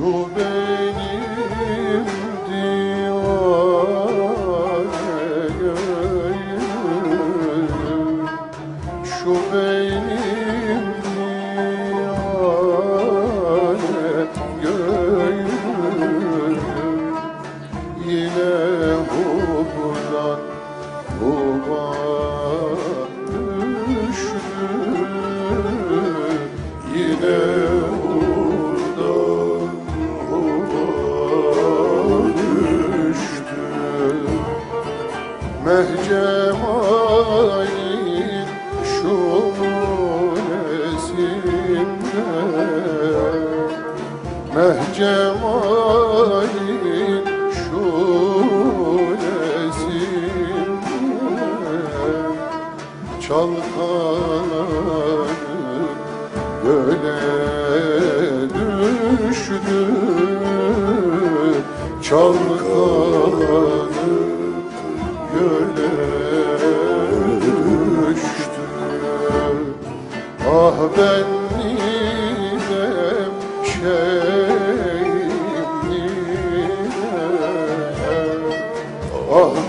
Şu benim divane gönlüm Şu benim divane gönlüm Yine buradan buğa Mehcemalin şu nesinde Mehcemalin şu nesinde Çalkalanıp göle düştü Çalkalanıp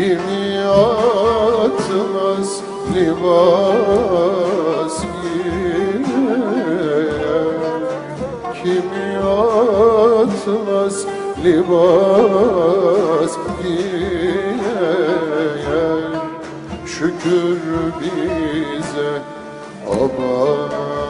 Kimi atlas libas giyer Kimi atlas libas giyer Şükür bize aba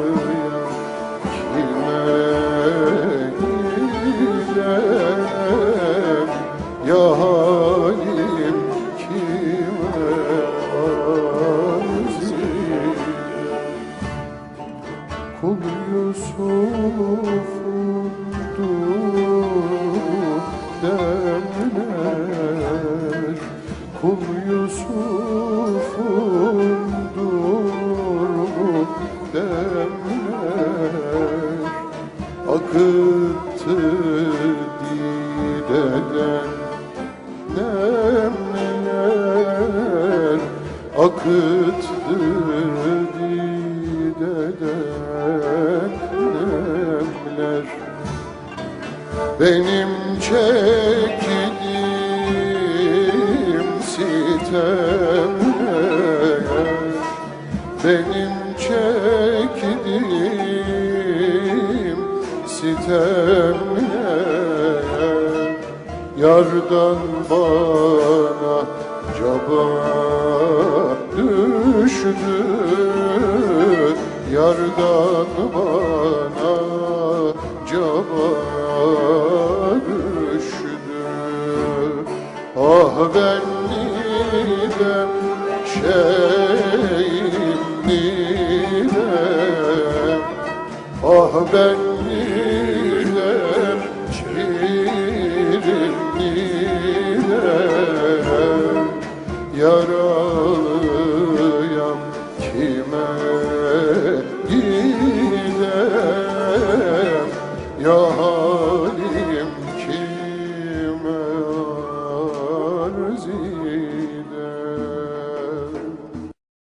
Akıttı dideden Benim çektiğim sitemler Benim çektiğim sitemler Yardan bana caba düştü Yardan bana caba düştü Ah ben nidem şeyim nidem Ah ben nidem şirin nidem Yaralıyam Yo.